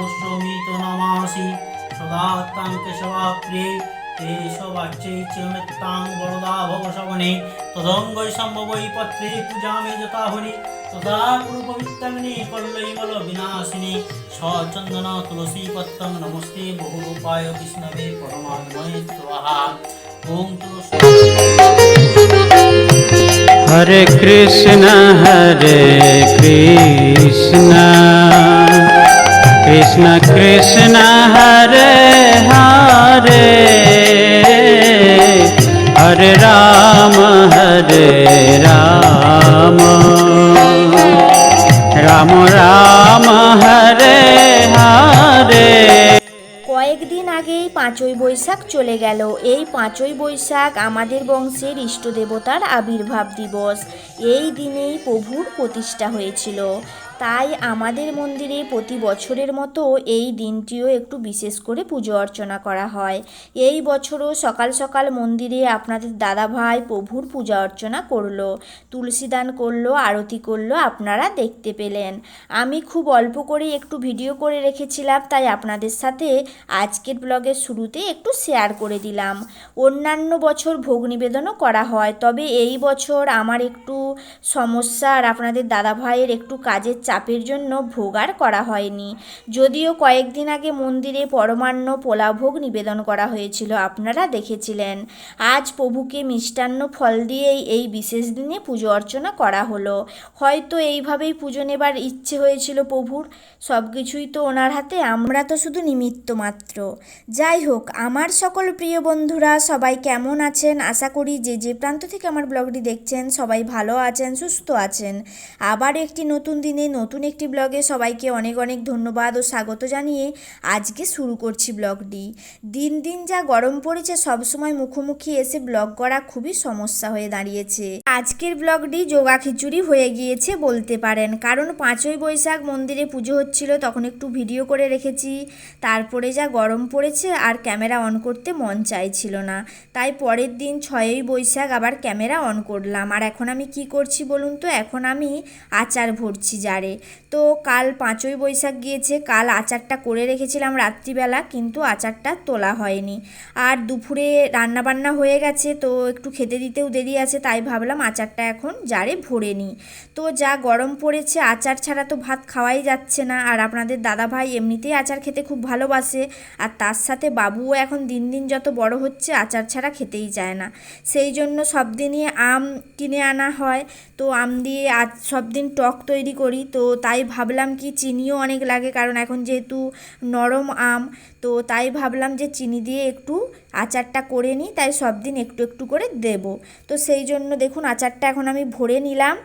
সর্বশ্রমিত নমাসি সদাত্মাং কেশবাপ্রে কেশবাচ্চৈত্যমেত্তাং বরদা ভবশবনে তদঙ্গৈ সম্ভবৈ পত্রে পূজামে যথাহনি তদা কুরুপবিত্তমনি কল্লৈমল বিনাশিনী সচন্দন তুলসী পত্তং নমস্তে বহুরূপায় বিষ্ণবে পরমাত্ময়ে স্বাহা ওম হরে কৃষ্ণ হরে কৃষ্ণ कृष्ण कृष्ण हरे हरे हरे राम हरे राम राम राम हरे हरे কয়েকদিন আগেই পাঁচই বৈশাখ চলে গেল এই পাঁচই বৈশাখ আমাদের বংশের ইষ্ট দেবতার আবির্ভাব দিবস এই দিনেই প্রভুর প্রতিষ্ঠা হয়েছিল তাই আমাদের মন্দিরে প্রতি বছরের মতো এই দিনটিও একটু বিশেষ করে পুজো অর্চনা করা হয়। এই বছরও সকাল সকাল মন্দিরে আপনাদের দাদাভাই প্রভুর পূজা অর্চনা করল। তুলসী দান করল, আরতি করল, আপনারা দেখতে পেলেন। আমি খুব অল্প করে একটু ভিডিও করে রেখেছিলাম, তাই আপনাদের সাথে আজকের ব্লগের শুরুতে একটু শেয়ার করে দিলাম। অন্যান্য বছর ভোগ নিবেদনও করা হয়, তবে এই বছর আমার একটু সমস্যা আর আপনাদের দাদা ভাইয়ের একটু কাজের চাপের জন্য ভোগ আর করা হয়নি। যদিও কয়েকদিন আগে মন্দিরে পরমান্ন পোলা ভোগ নিবেদন করা হয়েছিল, আপনারা দেখেছিলেন। আজ প্রভুকে মিষ্টান্ন ফল দিয়েই এই বিশেষ দিনে পুজো অর্চনা করা হলো। হয়তো এইভাবেই পুজো নেবার ইচ্ছে হয়েছিল প্রভুর। সব কিছুই তো ওনার হাতে, আমরা তো শুধু নিমিত্ত মাত্র। যাই হোক, আমার সকল প্রিয় বন্ধুরা, সবাই কেমন আছেন? আশা করি যে যে প্রান্ত থেকে আমার ব্লগটি দেখছেন, সবাই ভালো আছেন, সুস্থ আছেন। আবার একটি নতুন দিনে নতুন একটি ব্লগে সবাইকে অনেক অনেক ধন্যবাদ ও স্বাগত জানিয়ে আজকে শুরু করছি ব্লগটি। দিন দিন যা গরম পড়েছে সবসময় মুখোমুখি এসে ব্লগ করা খুবই সমস্যা হয়ে দাঁড়িয়েছে। আজকের ব্লগটি যোগা খিচুড়ি হয়ে গিয়েছে বলতে পারেন। কারণ পাঁচই বৈশাখ মন্দিরে পুজো হচ্ছিল, তখন একটু ভিডিও করে রেখেছি। তারপরে যা গরম পড়েছে আর ক্যামেরা অন করতে মন চাইছিল না। তাই পরের দিন ছয়ই বৈশাখ আবার ক্যামেরা অন করলাম। আর এখন আমি কি করছি বলুন তো? এখন আমি আচার ভরছি জারে। তো কাল পাঁচই বৈশাখ গিয়েছে, কাল আচারটা করে রেখেছিলাম রাত্রিবেলা, কিন্তু আচারটা তোলা হয়নি। আর দুপুরে রান্না বান্না হয়ে গেছে, তো একটু খেতে দিতেও দেরি আছে, তাই ভাবলাম আচারটা এখন জারে ভরে নিই। তো যা গরম পড়েছে, আচার ছাড়া তো ভাত খাওয়াই যাচ্ছে না। আর আপনাদের দাদা ভাই এমনিতেই আচার খেতে খুব ভালোবাসে, আর তার সাথে বাবুও এখন দিন দিন যত বড় হচ্ছে, আচার ছাড়া খেতেই চায় না। সেই জন্য সব দিনই আম কিনে আনা হয়। তো আম দিয়ে আজ সব দিন টক তৈরি করি, তো তাই ভাবলাম কি চিনিও অনেক লাগে, কারণ এখন যেহেতু নরম আম, তো তাই ভাবলাম যে চিনি দিয়ে একটু আচারটা করে নিই, তাই সব দিন একটু একটু করে দেব। তো সেই জন্য দেখুন আচারটা এখন আমি ভরে নিলাম,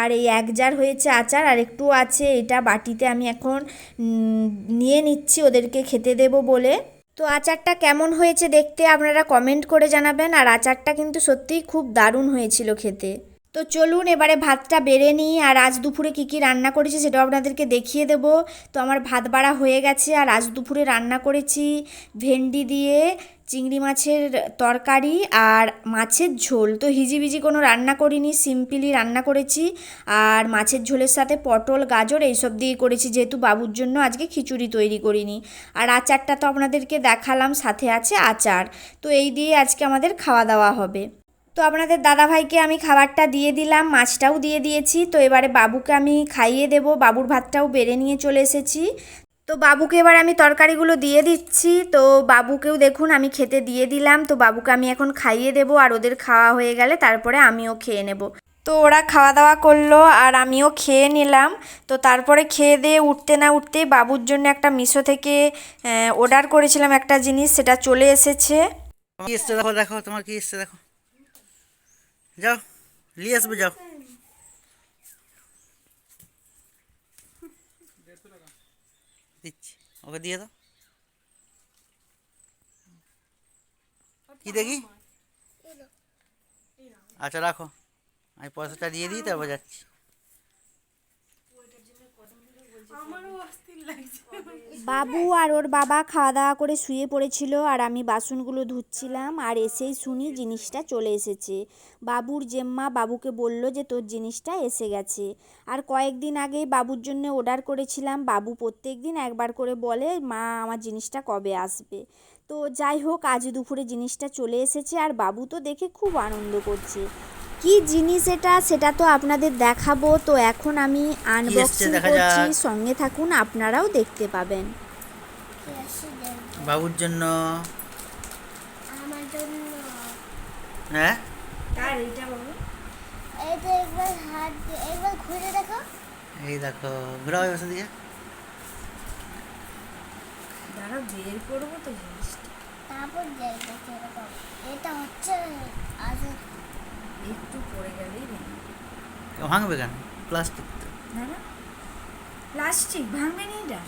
আর এই এক জার হয়েছে আচার, আর একটু আছে, এটা বাটিতে আমি এখন নিয়ে নিচ্ছি ওদেরকে খেতে দেব বলে। তো আচারটা কেমন হয়েছে দেখতে আপনারা কমেন্ট করে জানাবেন, আর আচারটা কিন্তু সত্যিই খুব দারুণ হয়েছিল খেতে। তো চলুন এবারে ভাতটা বেড়ে নিই, আর আজ দুপুরে কী কী রান্না করেছি সেটাও আপনাদেরকে দেখিয়ে দেবো। তো আমার ভাত বাড়া হয়ে গেছে, আর আজ দুপুরে রান্না করেছি ভেন্ডি দিয়ে চিংড়ি মাছের তরকারি আর মাছের ঝোল। তো হিজিবিজি কোনো রান্না করিনি, সিম্পলি রান্না করেছি। আর মাছের ঝোলের সাথে পটল, গাজর এইসব দিয়ে করেছি, যেহেতু বাবুর জন্য আজকে খিচুড়ি তৈরি করিনি। আর আচারটা তো আপনাদেরকে দেখালাম, সাথে আছে আচার। তো এই দিয়ে আজকে আমাদের খাওয়া দাওয়া হবে। তো আপনাদের দাদাভাইকে আমি খাবারটা দিয়ে দিলাম, মাছটাও দিয়ে দিয়েছি। তো এবারে বাবুকে আমি খাইয়ে দেব, বাবুর ভাতটাও বেড়ে নিয়ে চলে এসেছি। তো বাবুকে এবার আমি তরকারিগুলো দিয়ে দিচ্ছি। তো বাবুকেও দেখুন আমি খেতে দিয়ে দিলাম। তো বাবুকে আমি এখন খাইয়ে দেব আর ওদের খাওয়া হয়ে গেলে তারপরে আমিও খেয়ে নেব। তো ওরা খাওয়া দাওয়া করল আর আমিও খেয়ে নিলাম। তো তারপরে খেয়ে দিয়ে উঠতে না উঠতে বাবুর জন্য একটা মিশো থেকে অর্ডার করেছিলাম একটা জিনিস, সেটা চলে এসেছে। দেখো তোমার কি দেখো। যাও, নিয়ে আসবে, যাও। দিচ্ছি, ওকে দিয়ে দাও। কি দেখি? আচ্ছা রাখো। আমি পয়সাটা দিয়ে দিই, তারপর যাচ্ছি। বাবু আর ওর বাবা খাওয়া দাওয়া করে শুয়ে পড়েছিল আর আমি বাসনগুলো ধুচ্ছিলাম আর এসেই শুনি জিনিসটা চলে এসেছে। বাবুর জেম্মা বাবুকে বলল যে তোর জিনিসটা এসে গেছে। আর কয়েকদিন আগেই বাবুর জন্য অর্ডার করেছিলাম। বাবু প্রত্যেক দিন একবার করে বলে, মা, আমার জিনিসটা কবে আসবে? তো যাই হোক, আজ দুপুরে জিনিসটা চলে এসেছে আর বাবু তো দেখে খুব আনন্দ করছে। কি জিনিস এটা সেটা তো আপনাদের দেখাবো। তো এখন আমি আনবক্সিং করছি। সঙ্গে থাকুন আপনারাও দেখতে পাবেন। বাবুর জন্য। আমার জন্য। হ্যাঁ? আর এটা বাবু? এটা একবার হাত দিয়ে একবার ঘুরে দেখো। এই দেখো ঘোরাও বসে দিয়ে। দাঁড়া বের করব তো জিনিসটা। তারপর দেখবে কীরকম এটা হচ্ছে আজ একটু পড়ে গেলেই ভেঙে ভাঙবে কেন? প্লাস্টিক তো। না না। প্লাস্টিক ভাঙবে না। এটা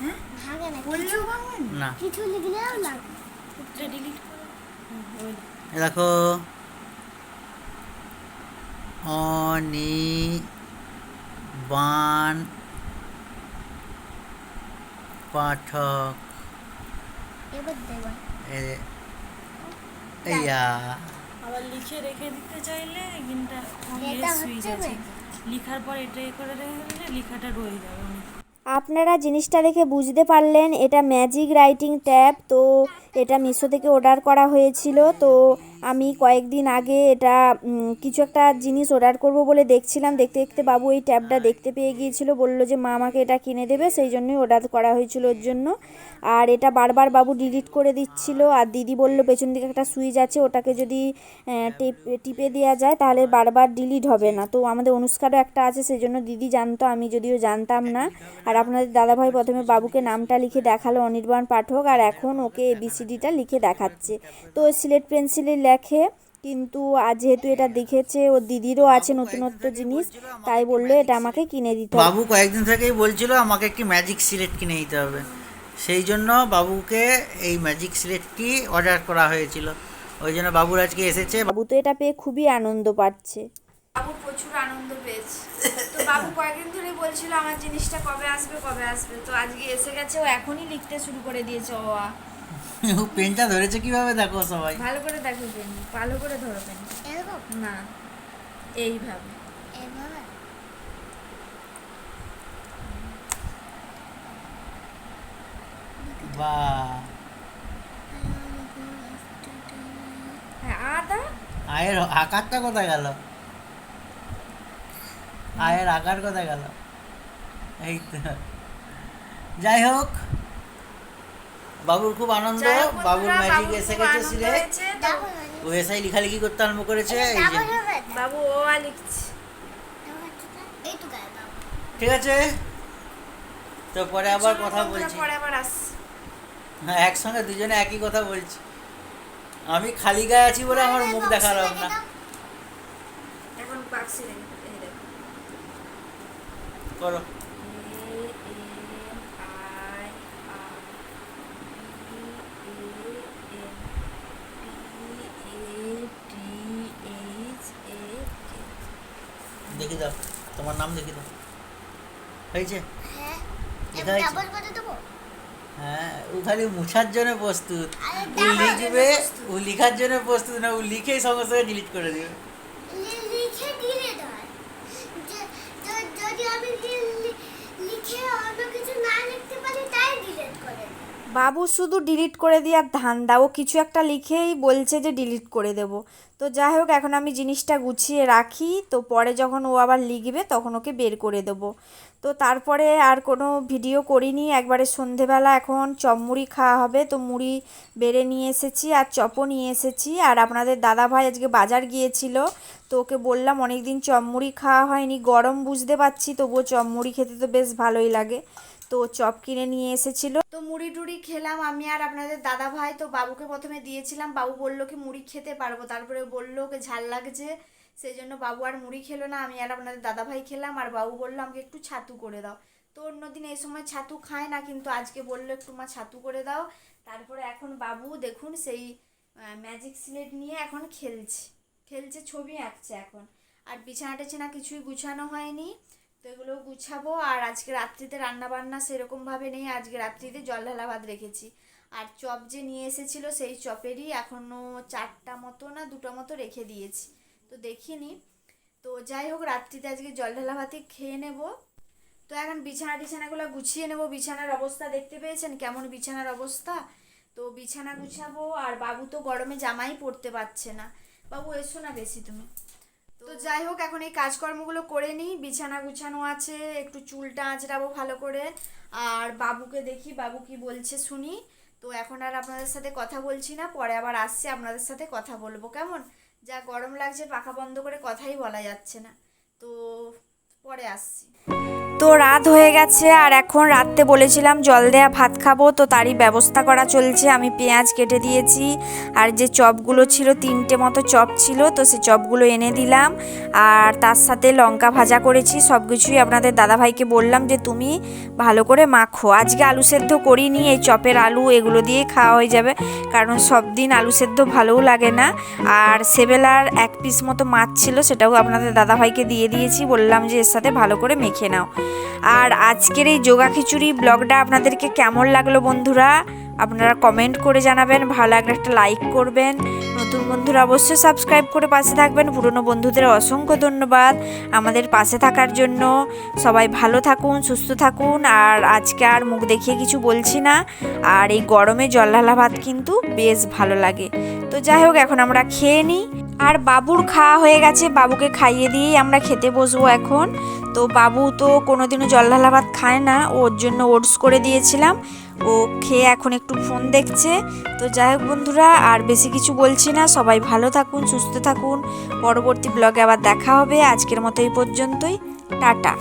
হ্যাঁ? ভাঙে না পড়লেও ভাঙবে না না। কিছু লিখলেও না এটা ডিলিট করো। হুম, ওই এ দেখো। অনি বান পাঠক। এবার দেবা। এ- এইয়া আবার লিখে রেখে দিতে চাইলে এখানটা সুইচ আছে লিখার পর এটা করে রেখে দিলে লেখাটা রয়ে যাবে আপনারা জিনিসটা দেখে বুঝতে পারলেন এটা ম্যাজিক রাইটিং ট্যাব তো এটা মিশো থেকে অর্ডার করা হয়েছিল তো আমি কয়েকদিন আগে এটা কিছু একটা জিনিস অর্ডার করব বলে দেখছিলাম। দেখতে দেখতে বাবু এই ট্যাবটা দেখতে পেয়ে গিয়েছিল। বলল যে, মা আমাকে এটা কিনে দেবে, সেই জন্যই অর্ডার করা হয়েছিল ওর জন্য। আর এটা বারবার বাবু ডিলিট করে দিচ্ছিল। আর দিদি বলল, পেছন দিকে একটা সুইচ আছে, ওটাকে যদি টিপ- দেওয়া যায়, তাহলে বারবার ডিলিট হবে না। তো আমাদের অনুষ্কারও একটা আছে, সেই জন্য দিদি জানতো, আমি যদিও জানতাম না। আর আপনাদের দাদাভাই প্রথমে বাবুকে নামটা লিখে দেখাল, অনির্বাণ পাঠক। আর এখন ওকে এবিসিডিটা লিখে দেখাচ্ছে। তো সিলেট পেন্সিলে লেখে কিন্তু আজ যেহেতু এটা দেখেছে ওর দিদিরও আছে নতুনত্ব জিনিস তাই বলল এটা আমাকে কিনে দিতে বাবু কয়েকদিন থেকেই বলছিল আমাকে একটি ম্যাজিক সিলেট কিনে দিতে হবে। সেই জন্য বাবুকে এই ম্যাজিক সিলেটটি অর্ডার করা হয়েছিল। ওই জন্য বাবুর আজকে এসেছে। বাবু তো এটা পেয়ে খুবই আনন্দ পাচ্ছে। বাবু প্রচুর আনন্দ পেয়েছে। তো বাবু কয়েকদিন ধরে বলছিল আমার জিনিসটা কবে আসবে কবে আসবে। তো আজকে এসে গেছে ও এখনই লিখতে শুরু করে দিয়েছে ও আ। ও পেনটা ধরেছে কীভাবে? দেখো সবাই। ভালো করে দেখো পেন ভালো করে ধরো পেন। এরকম? না এইভাবে। হ্যাঁ আয়ের আকারটা কোথায় গেল? আয়ের আকার কোথায় গেল? এই তো। যাই হোক বাবুর খুব আনন্দ বাবুর ম্যাজিক এসে গেছে সিলে ও এসআই লিখালেখি করতে আরম্ভ করেছে এই যে। বাবু ও আ লিখছে। ঠিক আছে? তো পরে আবার কথা বলছি। পরে আবার আসছি। হ্যাঁ একসঙ্গে দুজনে একই কথা বলছি। আমি খালি গায়ে আছি বলে আমার মুখ দেখালাম না। এখন বাক্সে রেখে এই দেখো। করো A M I R E A M P A T H A K দেখি দাও তোমার নাম দেখি দাও। হয়েছে? হ্যাঁ লেখা ডাবল করে দেবো? হ্যাঁ ও খালি মুছার জন্য প্রস্তুত। ও লিখবে ও লিখার জন্য প্রস্তুত না ও লিখেই সঙ্গে সঙ্গে ডিলিট করে দিবে। লিখে দিলে যদি আমি লিখে অন্য কিছু না লিখতে পারি তাই ডিলিট করে দিই। বাবু শুধু ডিলিট করে দেওয়ার ধান্দা, ও কিছু একটা লিখেই বলছে যে ডিলিট করে দেব। তো যাই হোক, এখন আমি জিনিসটা গুছিয়ে রাখি। তো পরে যখন ও আবার লিখবে, তখন ওকে বের করে দেবো। তো তারপরে আর কোনো ভিডিও করিনি। একবারে সন্ধেবেলা এখন চপ মুড়ি খাওয়া হবে। তো মুড়ি বেড়ে নিয়ে এসেছি আর চপও নিয়ে এসেছি। আর আপনাদের দাদা ভাই আজকে বাজার গিয়েছিল। তো ওকে বললাম অনেক দিন চপ মুড়ি খাওয়া হয়নি, গরম বুঝতে পারছি, তবুও চপ মুড়ি খেতে তো বেশ ভালোই লাগে। তো চপ কিনে নিয়ে এসেছিল। তো মুড়ি টুড়ি খেলাম আমি আর আপনাদের দাদা ভাই। তো বাবুকে প্রথমে দিয়েছিলাম, বাবু বলল কি মুড়ি খেতে পারব। তারপরে বলল ওকে ঝাল লাগছে সেই জন্য বাবু আর মুড়ি খেলো না, আমি আর আপনাদের দাদা ভাই খেলাম। আর বাবু বলল, আমাকে একটু ছাতু করে দাও। তো অন্যদিন এই সময় ছাতু খায় না, কিন্তু আজকে বলল, একটু মা ছাতু করে দাও। তারপরে এখন বাবু দেখুন সেই ম্যাজিক স্লেট নিয়ে এখন খেলছে খেলছে ছবি আঁকছে এখন। আর বিছানা টিছানা কিছুই গুছানো হয়নি। তো এগুলো গুছাবো আর আজকে রাত্রিতে রান্না বান্না সেরকমভাবে নেই। আজকে রাত্রিতে জল ঢালা ভাত রেখেছি। আর চপ যে নিয়ে এসেছিল সেই চপেরই এখনও চারটা মতো না দুটো মতো রেখে দিয়েছি। তো দেখিনি। তো যাই হোক, রাত্রিতে আজকে জল ঢালা ভাতই খেয়ে নেব। তো এখন বিছানা টিছানাগুলো গুছিয়ে নেব। বিছানার অবস্থা দেখতে পেয়েছেন? কেমন বিছানার অবস্থা? তো বিছানা গুছাবো আর বাবু তো গরমে জামাই পরতে পারছে না। বাবু, এসো না বেশি তুমি। তো যাই হোক, এখন এই কাজকর্মগুলো করে নিই। বিছানা গুছানো আছে, একটু চুলটা আঁচড়াবো ভালো করে। আর বাবুকে দেখি, বাবু কি বলছে শুনি। তো এখন আর আপনাদের সাথে কথা বলছি না, পরে আবার আসছি আপনাদের সাথে কথা বলব, কেমন? যা গরম লাগছে, পাখা বন্ধ করে কথাই বলা যাচ্ছে না। তো পরে আসছি। তো রাত হয়ে গেছে আর এখন রাত্রে বলেছিলাম জল দেয়া ভাত খাব, তো তারই ব্যবস্থা করা চলছে। আমি পেঁয়াজ কেটে দিয়েছি আর যে চপগুলো ছিল, তিনটে মতো চপ ছিল, তো সে চপগুলো এনে দিলাম। আর তার সাথে লঙ্কা ভাজা করেছি সব কিছুই আপনাদের দাদাভাইকে বললাম যে তুমি ভালো করে মাখো। আজকে আলু সেদ্ধ করিনি, এই চপের আলু এগুলো দিয়ে খাওয়া হয়ে যাবে, কারণ সব দিন আলু সেদ্ধ ভালোও লাগে না। আর সেবেলার এক পিস মতো মাছ ছিল, সেটাও আপনাদের দাদাভাইকে দিয়ে দিয়েছি, বললাম যে এর সাথে ভালো করে মেখে নাও। আর আজকের এই যোগা খিচুড়ি ব্লগটা আপনাদেরকে কেমন লাগল বন্ধুরা? আপনারা কমেন্ট করে জানাবেন, ভালো লাগলে একটা লাইক করবেন। নতুন বন্ধুরা অবশ্যই সাবস্ক্রাইব করে পাশে থাকবেন। পুরনো বন্ধুদের অসংখ্য ধন্যবাদ আমাদের পাশে থাকার জন্য। সবাই ভালো থাকুন, সুস্থ থাকুন। আর আজকে আর মুখ দেখিয়ে কিছু বলছি না। আর এই গরমে জল্লালা ভাত কিন্তু বেশ ভালো লাগে। তো যাই হোক, এখন আমরা খেয়ে নিই। আর বাবুর খাওয়া হয়ে গেছে। বাবুকে খাইয়ে দিয়েই আমরা খেতে বসবো এখন। তো বাবু তো কোনোদিনও জল ঢালা ভাত খায় না, ওর জন্য ওটস করে দিয়েছিলাম। ও খেয়ে এখন একটু ফোন দেখছে। তো যাই হোক বন্ধুরা, আর বেশি কিছু বলছি না। সবাই ভালো থাকুন, সুস্থ থাকুন। পরবর্তী ব্লগে আবার দেখা হবে। আজকের মতো এই পর্যন্তই। টাটা।